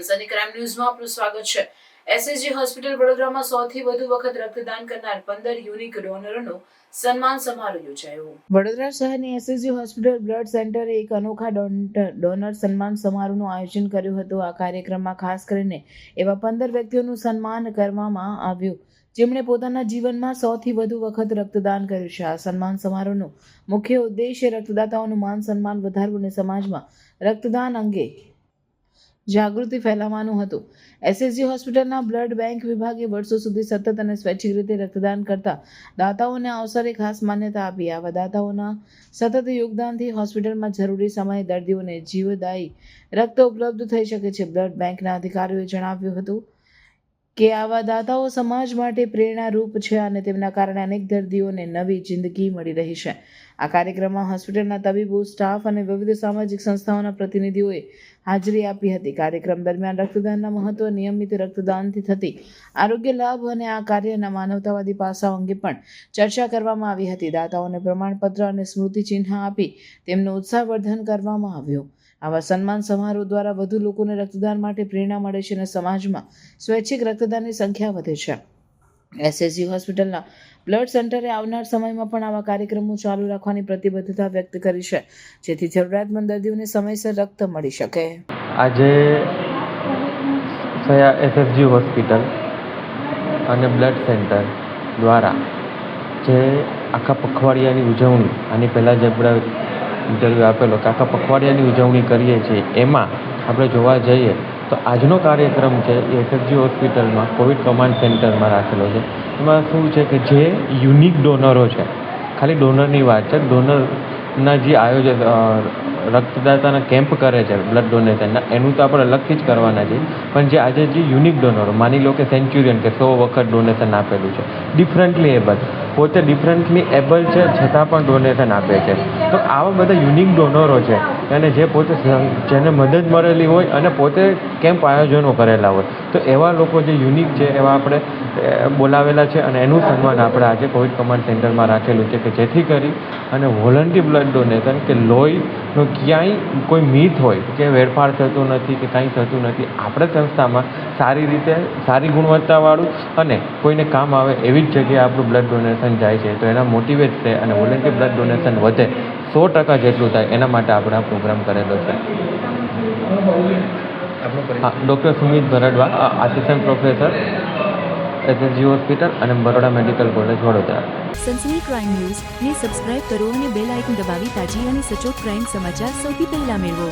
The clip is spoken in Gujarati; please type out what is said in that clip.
સની ક્રાઇમ ન્યૂઝમાં આપનું સ્વાગત છે. એસએસજી હોસ્પિટલ વડોદરામાં સૌથી વધુ વખત રક્તદાન કરનાર પંદર યુનિક ડોનરોનો સન્માન સમારોહ યોજાયો. વડોદરા શહેરની એસએસજી હોસ્પિટલ બ્લડ સેન્ટરે એક અનોખા ડોનર સન્માન સમારોહનું આયોજન કર્યું હતું. આ કાર્યક્રમમાં ખાસ કરીને એવા પંદર વ્યક્તિઓનું સન્માન કરવામાં આવ્યું, જેમણે પોતાના જીવનમાં સૌથી વધુ વખત રક્તદાન કર્યું છે. આ સન્માન સમારોહનો મુખ્ય ઉદ્દેશ્ય રક્તદાતાઓનું માન સન્માન વધારવું અને સમાજમાં રક્તદાન અંગે જાગૃતિ ફેલાવવાનું હતું. એસએસજી હોસ્પિટલના બ્લડ બેંક વિભાગે વર્ષો સુધી સતત અને સ્વૈચ્છિક રીતે રક્તદાન કરતા દાતાઓને આ અવસરે ખાસ માન્યતા આપી. આવા દાતાઓના સતત યોગદાનથી હોસ્પિટલમાં જરૂરી સમયે દર્દીઓને જીવદાયી રક્ત ઉપલબ્ધ થઈ શકે છે. બ્લડ બેંકના અધિકારીઓએ જણાવ્યું હતું કે આવા દાતાઓ સમાજ માટે પ્રેરણારૂપ છે અને તેમના કારણે અનેક દર્દીઓને નવી જિંદગી મળી રહી છે. આ કાર્યક્રમમાં હોસ્પિટલના તબીબો, સ્ટાફ અને વિવિધ સામાજિક સંસ્થાઓના પ્રતિનિધિઓએ હાજરી આપી હતી. કાર્યક્રમ દરમિયાન રક્તદાનના મહત્વ, નિયમિત રક્તદાનથી થતી આરોગ્ય લાભ અને આ કાર્યના માનવતાવાદી પાસાઓ અંગે પણ ચર્ચા કરવામાં આવી હતી. દાતાઓને પ્રમાણપત્ર અને સ્મૃતિ ચિહ્ન આપી તેમનું ઉત્સાહવર્ધન કરવામાં આવ્યું. આવા સન્માન સમારોહ દ્વારા વધુ લોકોને રક્તદાન માટે પ્રેરણા મળે છે અને સમાજમાં સ્વૈચ્છિક રક્તદાનની સંખ્યા વધે છે. એસએસજી હોસ્પિટલના બ્લડ સેન્ટરે આવનાર સમયમાં પણ આવા કાર્યક્રમો ચાલુ રાખવાની પ્રતિબદ્ધતા વ્યક્ત કરી છે, જેથી જરૂરિયાતમંદ દર્દીઓને સમયસર રક્ત મળી શકે. આજે સયા એસએફજી હોસ્પિટલ અને બ્લડ સેન્ટર દ્વારા જે આખા પખવાડિયાની ઉજવણી, આની પહેલાં જે ઇન્ટરવ્યૂ આપેલો કે આખા પખવાડિયાની ઉજવણી કરીએ છીએ એમાં આપણે જોવા જઈએ તો આજનો કાર્યક્રમ છે એ એસએફજી હોસ્પિટલમાં કોવિડ કમાન્ડ સેન્ટરમાં રાખેલો છે. એમાં શું છે કે જે યુનિક ડોનરો છે ખાલી ડોનરની વાત છે ડોનરના જે આયોજક અ, રક્તદાતાના કેમ્પ કરે છે બ્લડ ડોનેશનના એનું તો આપણે અલગથી જ કરવાના છે પણ જે આજે જે યુનિક ડોનરો માની લો કે સેન્ચુરિયન કે સો વખત ડોનેશન આપેલું છે. ડિફરન્ટલી એબલ પોતે ડિફરન્ટલી એબલ છે, છતાં પણ ડોનેશન આપે છે. તો આવા બધા યુનિક ડોનરો છે, અને જે પોતે જેને મદદ મળેલી હોય અને પોતે કેમ્પ આયોજનો કરેલા હોય. તો એવા લોકો જે યુનિક છે, એવા આપણે બોલાવેલા છે અને એનું સન્માન આપણે આજે કોવિડ કમાન્ડ સેન્ટરમાં રાખેલું છે કે જેથી કરી અને વોલન્ટરી બ્લડ ડોનેશન કે લોહીનો ક્યાંય કોઈ મિથ હોય કે વેરફાર થતું નથી કે કાંઈ થતું નથી આપણે સંસ્થામાં સારી રીતે સારી ગુણવત્તાવાળું અને કોઈને કામ આવે એવી જ જગ્યાએ આપણું બ્લડ ડોનેશન જાય છે. તો એના મોટિવેટ છે અને વોલન્ટરી બ્લડ ડોનેશન વધે સો ટકા જેટલું થાય એના માટે આપણે આ પ્રોગ્રામ કરેલો છે. હા doctor Sumit Bharadva assistant professor SSG hospital અને Baroda medical college Vadodara. Sansani crime news, ને સબસ્ક્રાઇબ કરો અને બેલ આઇકન દબાવી તાજી અને સચોટ ક્રાઇમ સમાચાર સૌથી પહેલા મેળવો.